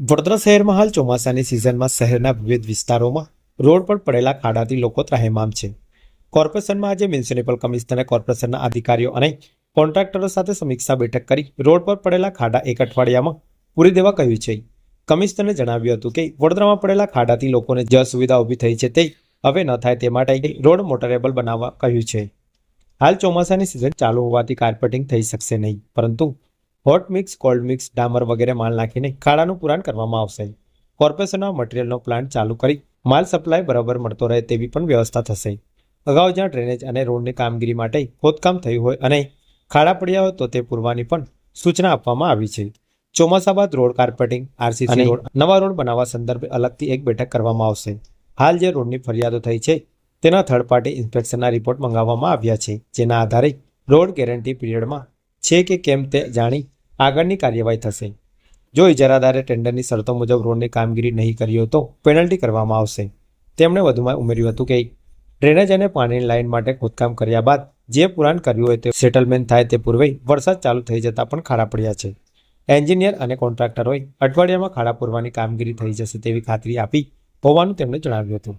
વડોદરા શહેરમાં હાલ ચોમાસાની સિઝનમાં શહેરના વિવિધ વિસ્તારોમાં રોડ પર પડેલા ખાડાથી લોકો ત્રાહેમામ છે. કોર્પોરેશનમાં આજે મ્યુનિસિપલ કમિશનરે કોર્પોરેશનના અધિકારીઓ અને કોન્ટ્રાક્ટરો સાથે સમીક્ષા બેઠક કરી રોડ પર પડેલા ખાડા એક અઠવાડિયામાં પૂરી દેવા કહ્યું છે. કમિશનરે જણાવ્યું હતું કે વડોદરામાં પડેલા ખાડાથી લોકોને જ સુવિધા ઊભી થઈ છે તે હવે ન થાય તે માટે રોડ મોટરેબલ બનાવવા કહ્યું છે. હાલ ચોમાસાની સિઝન ચાલુ હોવાથી કાર્પેટિંગ થઈ શકશે નહીં, પરંતુ હોટ મિક્સ કોલ્ડ મિક્સ ડામર વગેરે માલ નાખીને ખાડાનું પુરાણ કરવામાં આવશે. કોર્પોરેશનના મટીરિયલનો પ્લાન્ટ ચાલુ કરી માલ સપ્લાય બરાબર મળતો રહે તેવી પણ વ્યવસ્થા થશે. અગાઉ જ્યાં ડ્રેનેજ અને રોડની કામગીરી માટે ખોદકામ થયું હોય અને ખાડા પડ્યા હોય તો તે પૂરવાની પણ સૂચના આપવામાં આવી છે. ચોમાસા બાદ રોડ કાર્પેટિંગ આરસીસી રોડ નવા રોડ બનાવવા સંદર્ભે અલગથી એક બેઠક કરવામાં આવશે. હાલ જે રોડની ફરિયાદો થઈ છે તેના થર્ડ પાર્ટી ઇન્સ્પેક્શનના રિપોર્ટ મંગાવવામાં આવ્યા છે જેના આધારે રોડ ગેરંટી પીરિયડમાં છે કે કેમ તે જાણી આગળની કાર્યવાહી થશે. જો ઇજારાદારે ટેન્ડરની શરતો મુજબ રોડની કામગીરી નહીં કરી હોય તો પેનલ્ટી કરવામાં આવશે. તેમણે વધુમાં ઉમેર્યું હતું કે ડ્રેનેજ અને પાણીની લાઇન માટે ખોદકામ કર્યા બાદ જે પુરાણ કર્યું હોય તે સેટલમેન્ટ થાય તે પૂર્વે વરસાદ ચાલુ થઈ જતા પણ ખાડા પડ્યા છે. એન્જિનિયર અને કોન્ટ્રાક્ટરોએ અઠવાડિયામાં ખાડા પૂરવાની કામગીરી થઈ જશે તેવી ખાતરી આપી હોવાનું તેમણે જણાવ્યું હતું.